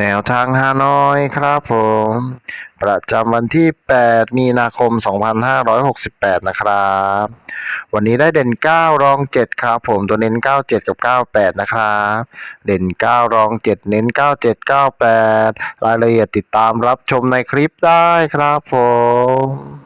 แนวทางฮานอยครับผม ประจำวันที่ 8 มีนาคม 2568 นะครับ วันนี้ได้เด่น 9 รอง 7 ครับผม ตัวเน้น 97 กับ 98 นะครับ เด่น 9 รอง 7 เน้น 97 98 รายละเอียดติดตามรับชมในคลิปได้ครับผม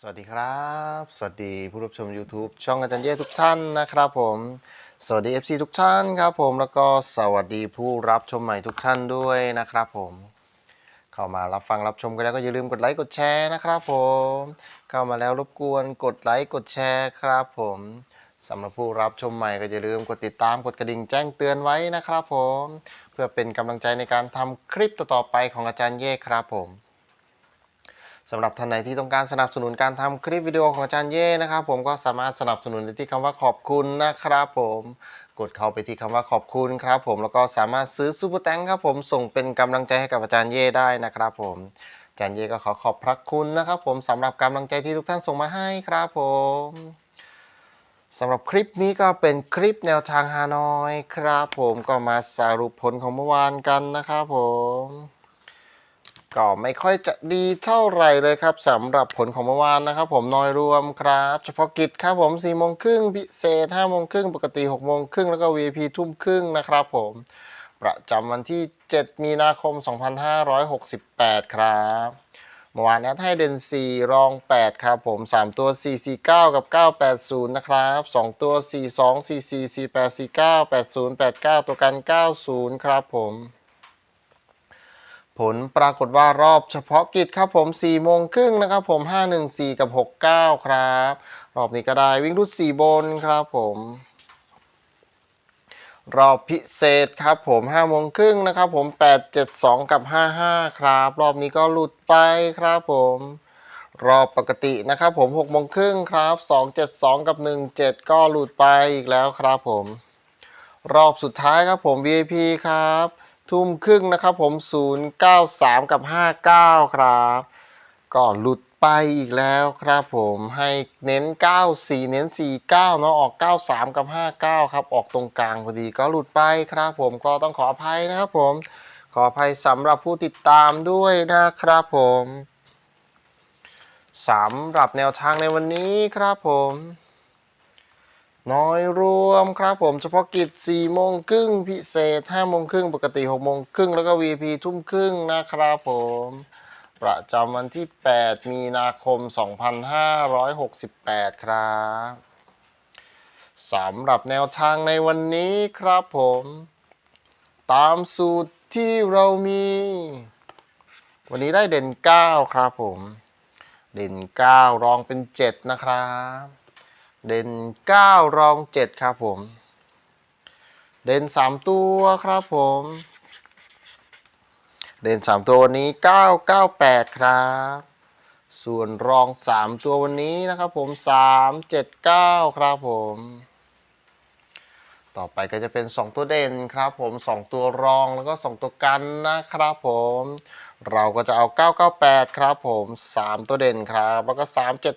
สวัสดีครับ สวัสดีผู้รับชม YouTube ช่องอาจารย์เย่ทุกท่านนะครับผม สวัสดี FC ทุกท่านครับผมแล้วก็สวัสดีผู้รับชมใหม่ทุกท่านด้วยนะครับผม เข้ามารับฟังรับชมกันแล้วก็อย่าลืมกดไลค์กดแชร์นะครับผม เข้ามาแล้วรบกวนกดไลค์กดแชร์ครับผมสำหรับผู้รับชมใหม่ก็อย่าลืมกดติดตามกดกระดิ่งแจ้งเตือนไว้นะครับผม เพื่อเป็นกำลังใจในการทำคลิปต่อๆไปของอาจารย์เย่ครับผม สำหรับท่านไหนที่ต้องการสนับสนุนการทำคลิปวิดีโอของอาจารย์เย่นะครับ ผมก็สามารถสนับสนุนได้ที่คำว่าขอบคุณนะครับผมกดเข้าไปที่คำว่าขอบคุณครับผมแล้วก็สามารถซื้อซูเปอร์แตงครับผมส่งเป็นกำลังใจให้กับอาจารย์เย่ได้นะครับผมอาจารย์เย่ก็ขอขอบพระคุณนะครับ ผมสำหรับกำลังใจที่ทุกท่านส่งมาให้ครับผมสำหรับคลิปนี้ก็เป็นคลิปแนวทางฮานอยครับ ผมก็มาสรุปผลของเมื่อวานกันนะครับผม ก็ไม่ค่อยจะดีเท่าไหร่เลยครับสำหรับผลของเมื่อวานนะครับ ผมน้อยรวมครับ เฉพาะกิจครับผม4โมงครึ่งพิเศษ5โมงครึ่งปกติ6โมงครึ่งแล้วก็ VIP ทุ่มครึ่งนะครับผม ประจำวันที่ 7 มีนาคม 2568 ครับเมื่อวานแอดให้เด่น 4 รอง 8 ครับผม 3 ตัว 449 กับ 980 นะครับ 2 ตัว 42 44 48 49 80 89 ตัวกัน 90 ครับผม ผลปรากฏว่ารอบเฉพาะกิจครับผม4โมงครึ่งนะครับผม 514 กับ 69 ครับ รอบนี้ก็ได้วิ่งรุด4บนครับผม รอบพิเศษครับผม5โมงครึ่งนะครับผม 872 กับ 55 ครับ รอบนี้ก็หลุดไปครับผมรอบปกตินะครับผม6โมงครึ่งครับ 272 กับ 17 ก็หลุดไปอีกแล้วครับผม รอบสุดท้ายครับผม VIP ครับ ทุ่มครึ่งนะครับผม 093 กับ 59 ครับก็หลุดไปอีกแล้วครับผมให้เน้น 94 เน้น 49 เนาะออก 93 กับ 59 ครับ ออกตรงกลางพอดีก็หลุดไปครับผมก็ต้องขออภัยนะครับผม ขออภัยสำหรับผู้ติดตามด้วยนะครับผมสำหรับแนวทางในวันนี้ครับผม น้อยรวมครับผมเฉพาะกิจ4โมงครึ่งพิเศษ5โมงครึ่งปกติ6โมงครึ่งแล้วก็ VIP ทุ่มครึ่งนะครับผม ประจำวันที่ 8 มีนาคม 2568 ครับสำหรับแนวทางในวันนี้ครับผม ตามสูตรที่เรามี วันนี้ได้เด่น 9 ครับผม เด่น 9 รองเป็น 7 นะครับ เด่น 9 รอง 7 ครับผม เด่น 3 ตัวครับผม เด่น 3 ตัววันนี้ 998 ครับ ส่วนรอง 3 ตัววันนี้นะครับผม 379 ครับผม ต่อไปก็จะเป็น 2 ตัวเด่นครับผม 2 ตัวรองแล้วก็ 2 ตัวกันนะครับผม เราก็จะเอา 998 ครับผม 3 ตัวเด่นครับ แล้วก็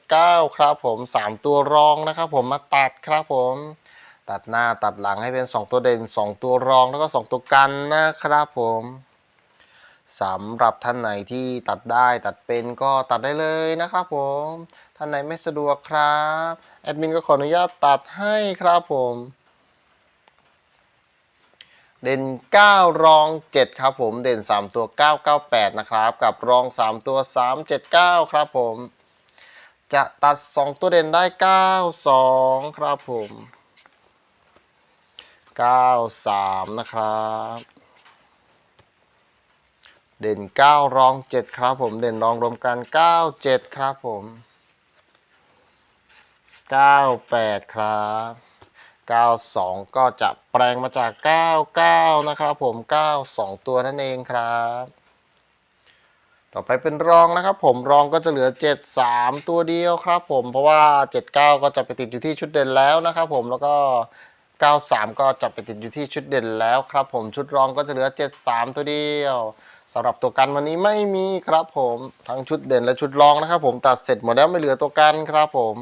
379 ครับผม 3 ตัวรองนะครับผมมาตัดครับผม ตัดหน้าตัดหลังให้เป็น 2 ตัวเด่น 2 ตัวรองแล้วก็ 2 ตัวกันนะครับผมสำหรับท่านไหนที่ตัดได้ตัดเป็นก็ตัดได้เลยนะครับผม ท่านไหนไม่สะดวกครับ แอดมินก็ขออนุญาตตัดให้ครับผม เด่น 9 รอง 7 ครับผมเด่น 3 ตัว 998 นะครับ กับรอง 3 ตัว 379 ครับผม จะตัด 2 ตัวเด่นได้ 92 ครับผม 93 นะครับ เด่นเก้ารองเจ็ดครับผม เด่นรองรวมกันเก้าเจ็ดครับผมเก้าแปดครับ เก้าสองก็จะแปลงมาจากเก้าเก้านะครับผมเก้าสองตัวนั่นเองครับ ต่อไปเป็นรองนะครับผมรองก็จะเหลือ 7 3 ตัวเดียวครับผมเพราะว่า 7 9 ก็จะไปติดอยู่ที่ชุดเด่นแล้วนะครับผมแล้วก็ 9 3 ก็จะไปติดอยู่ที่ชุดเด่นแล้วครับผมชุดรองก็จะเหลือ 7 3 ตัวเดียวสำหรับตัวกันวันนี้ไม่มีครับผมทั้งชุดเด่นและชุดรองนะครับผมตัดเสร็จหมดแล้วไม่เหลือตัวกันครับผม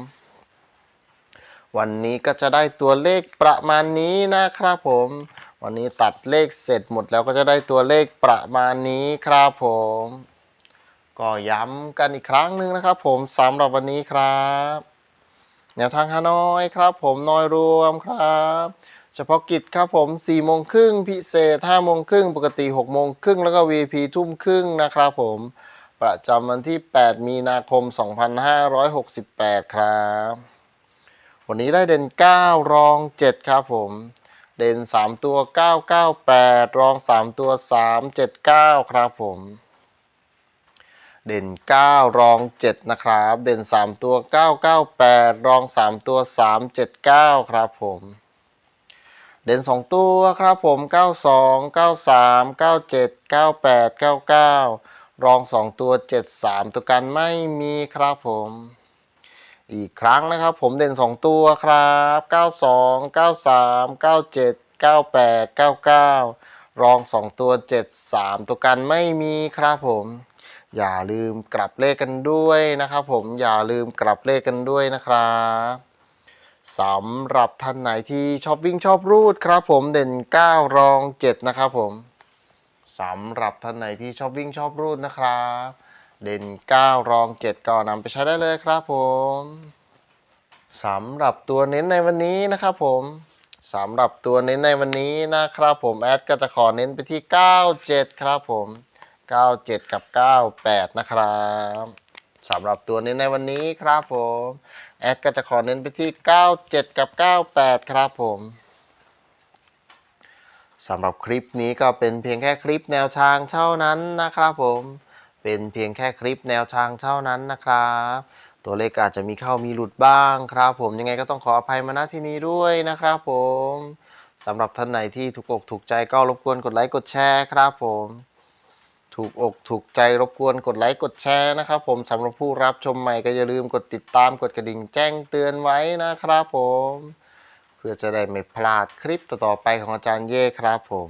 วันนี้ก็จะได้ตัวเลขประมาณนี้นะครับผม วันนี้ตัดเลขเสร็จหมดแล้วก็จะได้ตัวเลขประมาณนี้ครับผม ก็ย้ำกันอีกครั้งหนึ่งนะครับ ผมสำหรับวันนี้ครับแนวทางฮานอยครับ ผมน้อยรวมครับ เฉพาะกิจครับผม4โมงครึ่งพิเศษ5โมงครึ่งปกติ6โมงครึ่งแล้วก็ VP ทุ่มครึ่งนะครับผมประจำวันที่ 8 มีนาคม 2568 ครับ วันนี้ได้เด่น 9 รอง 7 ครับผม เด่น 3 ตัว 998 รอง 3 ตัว 379 ครับผม เด่น 9 รอง 7 นะครับ เด่น 3 ตัว 998 รอง 3 ตัว 379 ครับผมเด่น 2 ตัวครับผม 92 93 97 98 99 รอง 2 ตัว 73 ตัวกันไม่มีครับผม อีกครั้งนะครับ ผมเด่น 2 ตัวครับ 92 93 97 98 99 รอง 2 ตัว 73 ตัวกันไม่มีครับผม อย่าลืมกลับเลขกันด้วยนะครับผมอย่าลืมกลับเลขกันด้วยนะครับสำหรับท่านไหนที่ชอบวิ่งชอบรูดครับ ผมเด่น 9 รอง 7 นะครับผมสำหรับท่านไหนที่ชอบวิ่งชอบรูดนะครับ เด่น 9 รอง 7 ก็นำไปใช้ได้เลยครับผมสำหรับตัวเน้นในวันนี้นะครับผมสำหรับตัวเน้นในวันนี้นะครับผมแอดก็จะขอเน้นไปที่ 97 ครับผม 97 กับ 98 นะครับสำหรับตัวเน้นในวันนี้ครับผมแอดก็จะขอเน้นไปที่ 97 กับ 98 ครับผมสำหรับคลิปนี้ก็เป็นเพียงแค่คลิปแนวทางเท่านั้นนะครับผม เป็นเพียงแค่คลิปแนวทางเท่านั้นนะครับ ตัวเลขอาจจะมีเข้ามีหลุดบ้างครับ ผมยังไงก็ต้องขออภัยมาณที่นี้ด้วยนะครับผมสำหรับท่านไหนที่ถูกอกถูกใจก็รบกวนกดไลค์กดแชร์ครับผมถูกอกถูกใจรบกวนกดไลค์กดแชร์นะครับ ผมสำหรับผู้รับชมใหม่ก็อย่าลืมกดติดตามกดกระดิ่งแจ้งเตือนไว้นะครับผม เพื่อจะได้ไม่พลาดคลิปต่อๆไปของอาจารย์เย่ครับผม